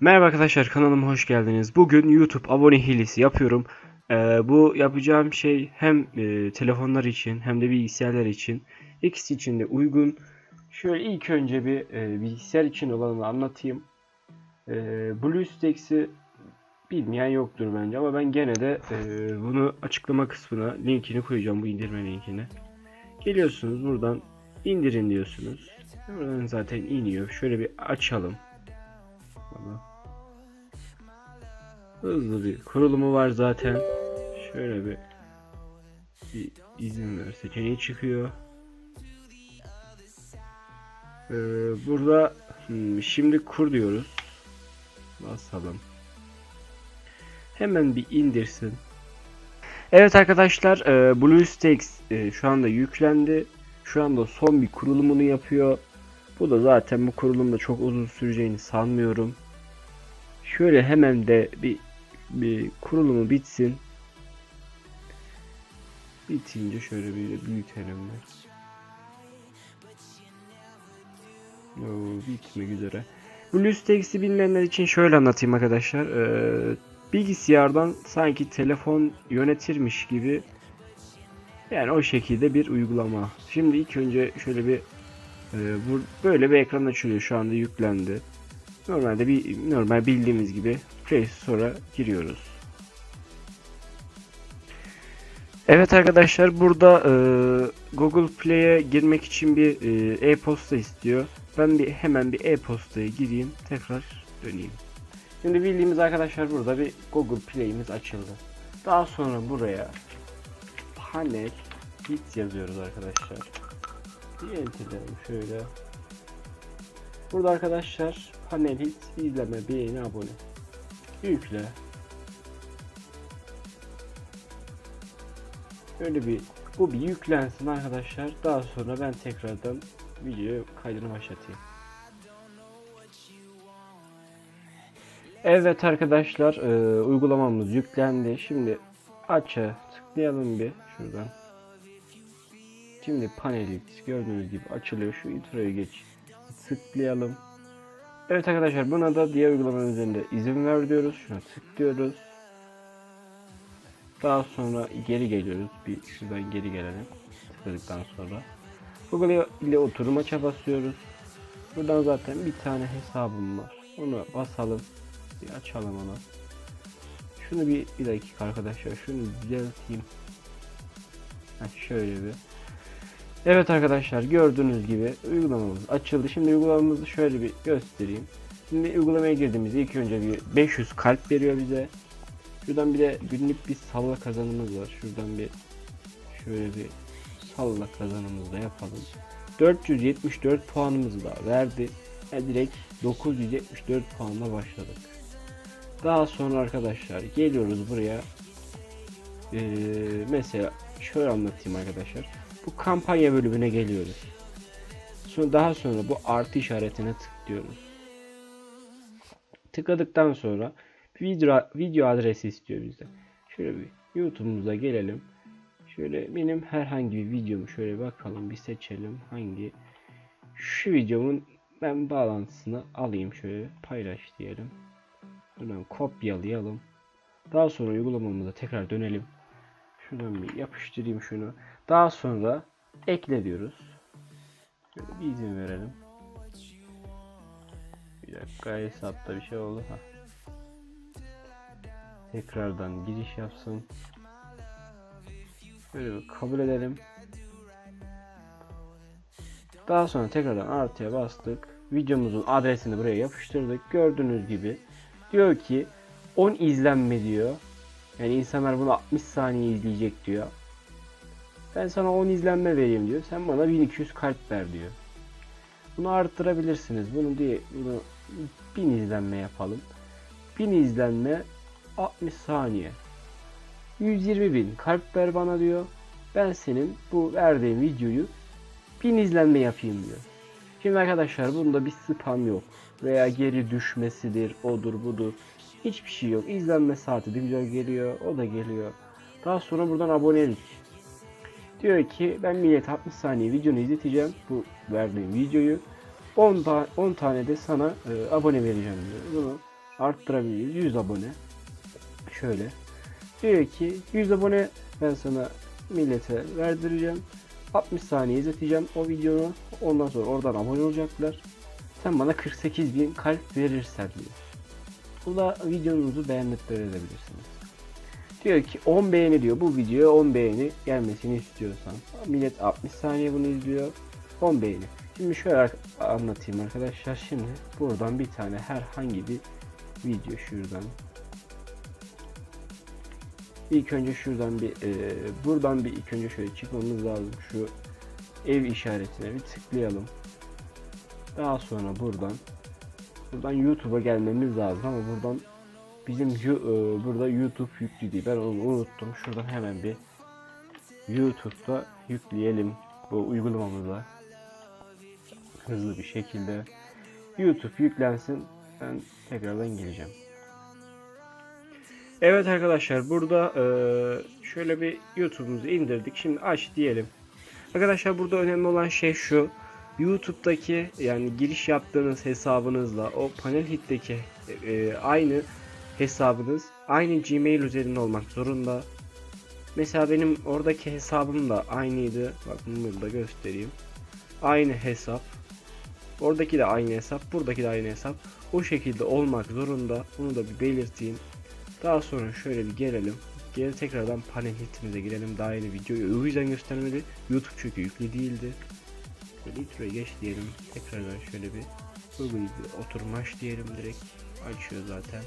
Merhaba arkadaşlar kanalıma hoş geldiniz. Bugün YouTube abone hilesi yapıyorum. Ee, bu yapacağım şey hem e, telefonlar için hem de bilgisayarlar için. İkisi için de uygun. Şöyle ilk önce bir e, bilgisayar için olanı anlatayım. E, BlueStacks'i bilmeyen yoktur bence ama ben gene de e, bunu açıklama kısmına linkini koyacağım bu indirme linkini. Geliyorsunuz buradan indirin diyorsunuz. Buradan zaten iniyor. Şöyle bir açalım. Baba. Hızlı bir kurulumu var zaten. Şöyle bir, bir izin ver seçeneği çıkıyor. Ee, burada hmm, şimdi kur diyoruz. Basalım. Hemen bir indirsin. Evet arkadaşlar e, BlueStacks e, şu anda yüklendi. Şu anda son bir kurulumunu yapıyor. Bu da zaten bu kurulumda çok uzun süreceğini sanmıyorum. Şöyle hemen de bir bir kurulumu bitsin. Bitince şöyle bir büyütelim de. Oo, bitmek üzere. BlueStacks'i bilmeyenler için şöyle anlatayım arkadaşlar. Ee, bilgisayardan sanki telefon yönetirmiş gibi yani o şekilde bir uygulama. Şimdi ilk önce şöyle bir e, bu böyle bir ekran açılıyor. Şu anda yüklendi. Normalde bir normal bildiğimiz gibi Play giriyoruz. Evet arkadaşlar burada e, Google Play'e girmek için bir e, e-posta istiyor. Ben bir hemen bir e-postaya gireyim, tekrar döneyim. Şimdi bildiğimiz arkadaşlar burada bir Google Play'imiz açıldı. Daha sonra buraya panel hits yazıyoruz arkadaşlar. Bir enterleyelim şöyle. Burada arkadaşlar panel hits izleme, beğeni, abone. Yükle. Öyle bir bu bir yüklensin arkadaşlar. Daha sonra ben tekrardan video kaydını başlatayım. Evet arkadaşlar e, uygulamamız yüklendi. Şimdi aça tıklayalım bir şuradan. Şimdi paneli gördüğünüz gibi açılıyor. Şu introyu geç tıklayalım. Evet arkadaşlar buna da diğer uygulamanın üzerinde izin ver diyoruz. Şuna tıklıyoruz. Daha sonra geri geliyoruz. Bir şuradan geri gelelim. Tıkladıktan sonra. Google ile oturum aça basıyoruz. Buradan zaten bir tane hesabım var. Onu basalım. Bir açalım onu. Şunu bir, bir dakika arkadaşlar. Şunu düzelteyim. Heh, şöyle bir. Evet arkadaşlar gördüğünüz gibi uygulamamız açıldı. Şimdi uygulamamızı şöyle bir göstereyim. Şimdi uygulamaya girdiğimizde ilk önce bir 500 kalp veriyor bize. Şuradan bir de günlük bir salla kazanımız var. Şuradan bir şöyle bir salla kazanımızı da yapalım. 474 puanımızı da verdi. Yani direkt 974 puanla başladık. Daha sonra arkadaşlar geliyoruz buraya. Ee, mesela şöyle anlatayım arkadaşlar. Bu kampanya bölümüne geliyoruz. Sonra daha sonra bu artı işaretine tıklıyoruz. Tıkladıktan sonra video, video adresi istiyor bizden. Şöyle bir YouTube'umuza gelelim. Şöyle benim herhangi bir videomu şöyle bakalım bir seçelim. Hangi? Şu videomun ben bağlantısını alayım şöyle paylaş diyelim. Buradan kopyalayalım. Daha sonra uygulamamıza tekrar dönelim. Şuradan bir yapıştırayım şunu. Daha sonra ekle diyoruz. Şöyle bir izin verelim. Bir dakika hesapta bir şey oldu. Ha. Tekrardan giriş yapsın. Böyle bir kabul edelim. Daha sonra tekrardan artıya bastık. Videomuzun adresini buraya yapıştırdık. Gördüğünüz gibi diyor ki 10 izlenme diyor. Yani insanlar bunu 60 saniye izleyecek diyor. Ben sana 10 izlenme vereyim diyor. Sen bana 1200 kalp ver diyor. Bunu arttırabilirsiniz. Bunu diye bunu 1000 izlenme yapalım. 1000 izlenme 60 saniye. 120 bin kalp ver bana diyor. Ben senin bu verdiğin videoyu 1000 izlenme yapayım diyor. Şimdi arkadaşlar bunda bir spam yok. Veya geri düşmesidir, odur budur. Hiçbir şey yok. İzlenme saati de güzel geliyor. O da geliyor. Daha sonra buradan abonelik. Diyor ki ben millet 60 saniye videonu izleteceğim. Bu verdiğim videoyu. 10, ta 10 tane de sana e, abone vereceğim diyor. Bunu arttırabiliriz. 100 abone. Şöyle. Diyor ki 100 abone ben sana millete verdireceğim. 60 saniye izleteceğim o videonu. Ondan sonra oradan abone olacaklar. Sen bana 48 bin kalp verirsen diyor. Burada videonuzu beğendirtebilirsiniz. Diyor ki 10 beğeni diyor. Bu videoya 10 beğeni gelmesini istiyorsan. Millet 60 saniye bunu izliyor. 10 beğeni. Şimdi şöyle anlatayım arkadaşlar. Şimdi buradan bir tane herhangi bir video şuradan. İlk önce şuradan bir e, buradan bir ilk önce şöyle çıkmamız lazım. Şu ev işaretine bir tıklayalım. Daha sonra buradan buradan YouTube'a gelmemiz lazım ama buradan bizim e, burada YouTube yüklü değil. Ben onu unuttum. Şuradan hemen bir YouTube'da yükleyelim bu uygulamamıza. Hızlı bir şekilde YouTube yüklensin. Ben tekrardan geleceğim. Evet arkadaşlar burada e, şöyle bir YouTube'umuzu indirdik. Şimdi aç diyelim. Arkadaşlar burada önemli olan şey şu. YouTube'daki yani giriş yaptığınız hesabınızla o panel hit'teki e, aynı hesabınız aynı Gmail üzerinde olmak zorunda. Mesela benim oradaki hesabım da aynıydı. Bakın burada göstereyim. Aynı hesap. Oradaki de aynı hesap. Buradaki de aynı hesap. O şekilde olmak zorunda. Bunu da bir belirteyim. Daha sonra şöyle bir gelelim. Geri tekrardan panel hitimize girelim. Daha yeni videoyu o yüzden göstermedi. YouTube çünkü yüklü değildi. Böyle introya geç diyelim. Tekrardan şöyle bir Google bir oturmaş diyelim direkt. Açıyor zaten.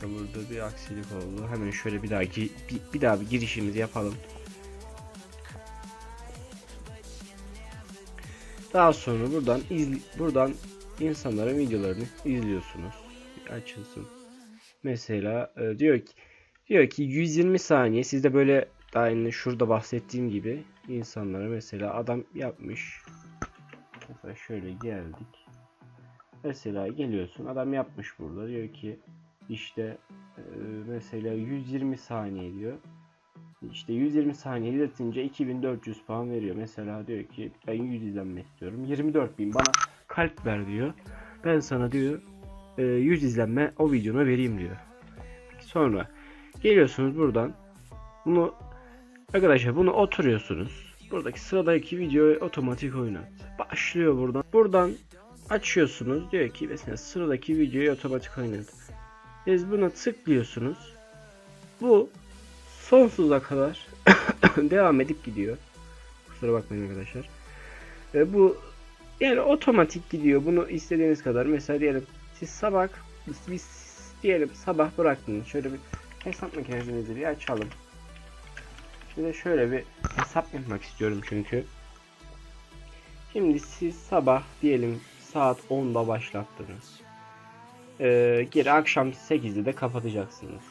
Dakika burada bir aksilik oldu. Hemen şöyle bir daha bir, bir daha bir girişimizi yapalım. Daha sonra buradan izli buradan insanların videolarını izliyorsunuz. Bir açılsın. Mesela e, diyor ki diyor ki 120 saniye sizde böyle daha yeni şurada bahsettiğim gibi insanlara mesela adam yapmış. Mesela şöyle geldik. Mesela geliyorsun adam yapmış burada diyor ki işte e, mesela 120 saniye diyor. İşte 120 saniye izletince 2400 puan veriyor. Mesela diyor ki ben 100 izlenmek istiyorum. 24.000 bana kalp ver diyor. Ben sana diyor e, 100 izlenme o videona vereyim diyor. Sonra geliyorsunuz buradan bunu arkadaşlar bunu oturuyorsunuz. Buradaki sıradaki videoyu otomatik oynat. Başlıyor buradan. Buradan açıyorsunuz. Diyor ki mesela sıradaki videoyu otomatik oynat. Siz buna tıklıyorsunuz. Bu sonsuza kadar devam edip gidiyor. Kusura bakmayın arkadaşlar. Ve bu yani otomatik gidiyor. Bunu istediğiniz kadar mesela diyelim siz sabah biz diyelim sabah bıraktınız. Şöyle bir hesap makinenizi bir açalım. Şimdi şöyle bir hesap yapmak istiyorum çünkü. Şimdi siz sabah diyelim saat 10'da başlattınız. Ee, geri akşam 8'de de kapatacaksınız.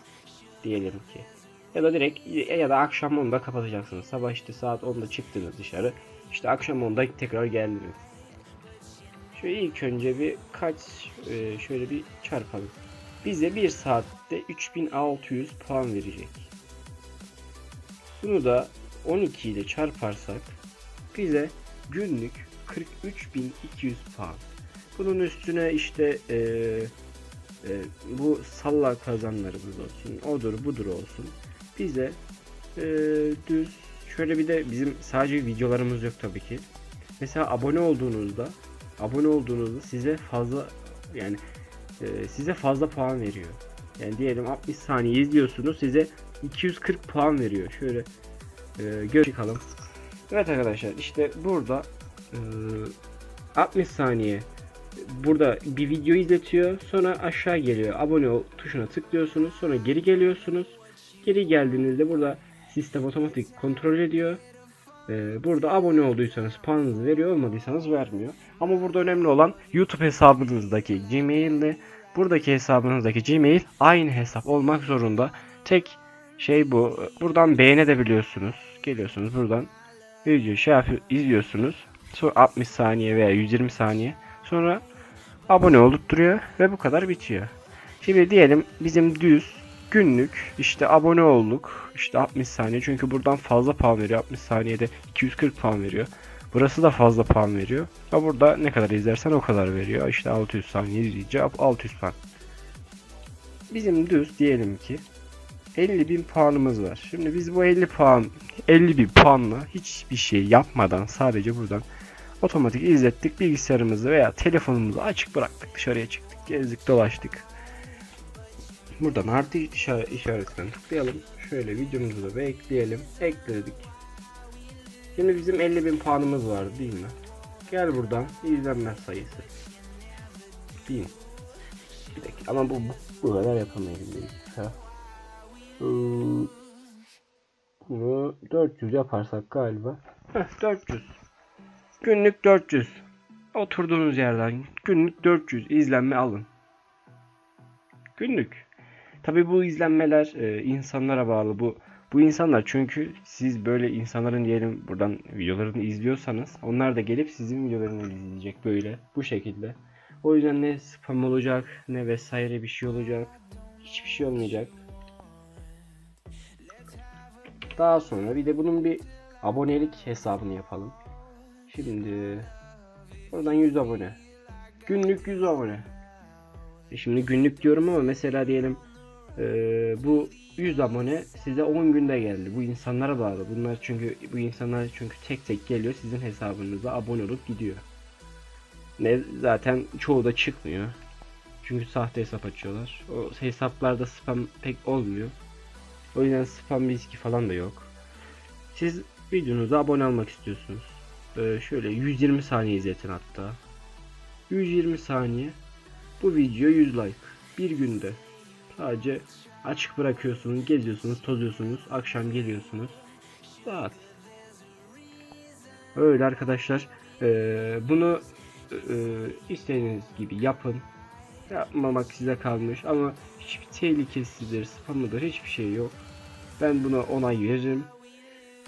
Diyelim ki. Ya da direkt ya da akşam 10'da kapatacaksınız. Sabah işte saat 10'da çıktınız dışarı. İşte akşam 10'da tekrar geldiniz. Şöyle ilk önce bir kaç e, şöyle bir çarpalım. Bize 1 saatte 3600 puan verecek. Bunu da 12 ile çarparsak bize günlük 43200 puan. Bunun üstüne işte e, e, bu salla kazanlarımız olsun, odur budur olsun. Bize e, düz şöyle bir de bizim sadece videolarımız yok tabii ki. Mesela abone olduğunuzda abone olduğunuzda size fazla yani e, size fazla puan veriyor. Yani diyelim 60 saniye izliyorsunuz size 240 puan veriyor. Şöyle e, çıkalım. Evet arkadaşlar işte burada e, 60 saniye burada bir video izletiyor. Sonra aşağı geliyor. Abone ol tuşuna tıklıyorsunuz. Sonra geri geliyorsunuz. Geri geldiğinizde burada sistem otomatik kontrol ediyor. Ee, burada abone olduysanız puanınızı veriyor olmadıysanız vermiyor. Ama burada önemli olan YouTube hesabınızdaki Gmail ile buradaki hesabınızdaki Gmail aynı hesap olmak zorunda. Tek şey bu. Buradan beğenebiliyorsunuz. Geliyorsunuz buradan video şey yapıyor, izliyorsunuz. Sonra 60 saniye veya 120 saniye. Sonra abone olup duruyor ve bu kadar bitiyor. Şimdi diyelim bizim düz günlük işte abone olduk işte 60 saniye çünkü buradan fazla puan veriyor 60 saniyede 240 puan veriyor. Burası da fazla puan veriyor. Ha burada ne kadar izlersen o kadar veriyor. İşte 600 saniye izleyince 600 puan. Bizim düz diyelim ki 50 bin puanımız var. Şimdi biz bu 50 puan 50 bin puanla hiçbir şey yapmadan sadece buradan otomatik izlettik bilgisayarımızı veya telefonumuzu açık bıraktık dışarıya çıktık gezdik dolaştık. Buradan artı işa- işaretine tıklayalım. Şöyle videomuzu da bir ekleyelim. Ekledik. Şimdi bizim 50 bin puanımız var değil mi? Gel buradan izlenme sayısı. 1000. Bir dakika ama bu, bu, bu kadar yapamayız. Bunu 400 yaparsak galiba. Heh, 400. Günlük 400. Oturduğunuz yerden günlük 400 izlenme alın. Günlük. Tabi bu izlenmeler e, insanlara bağlı. Bu bu insanlar çünkü siz böyle insanların diyelim buradan videolarını izliyorsanız onlar da gelip sizin videolarınızı izleyecek böyle bu şekilde. O yüzden ne spam olacak ne vesaire bir şey olacak. Hiçbir şey olmayacak. Daha sonra bir de bunun bir abonelik hesabını yapalım. Şimdi buradan 100 abone. Günlük 100 abone. E Şimdi günlük diyorum ama mesela diyelim eee, bu 100 abone size 10 günde geldi. Bu insanlara bağlı. Bunlar çünkü bu insanlar çünkü tek tek geliyor sizin hesabınıza abone olup gidiyor. Ne zaten çoğu da çıkmıyor. Çünkü sahte hesap açıyorlar. O hesaplarda spam pek olmuyor. O yüzden spam riski falan da yok. Siz videonuza abone olmak istiyorsunuz. Ee, şöyle 120 saniye izletin hatta. 120 saniye. Bu video 100 like. Bir günde. Sadece açık bırakıyorsunuz, geziyorsunuz, tozuyorsunuz, akşam geliyorsunuz. Saat. Öyle arkadaşlar. Ee, bunu e, istediğiniz gibi yapın. Yapmamak size kalmış ama hiçbir tehlikesidir, spamıdır, hiçbir şey yok. Ben buna onay veririm.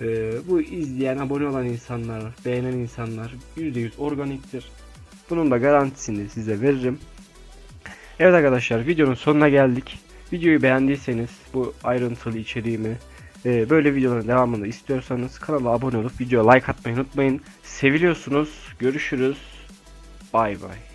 Ee, bu izleyen, abone olan insanlar, beğenen insanlar %100 organiktir. Bunun da garantisini size veririm. Evet arkadaşlar videonun sonuna geldik. Videoyu beğendiyseniz bu ayrıntılı içeriğimi e, böyle videoların devamını istiyorsanız kanala abone olup videoya like atmayı unutmayın. Seviliyorsunuz. Görüşürüz. Bay bay.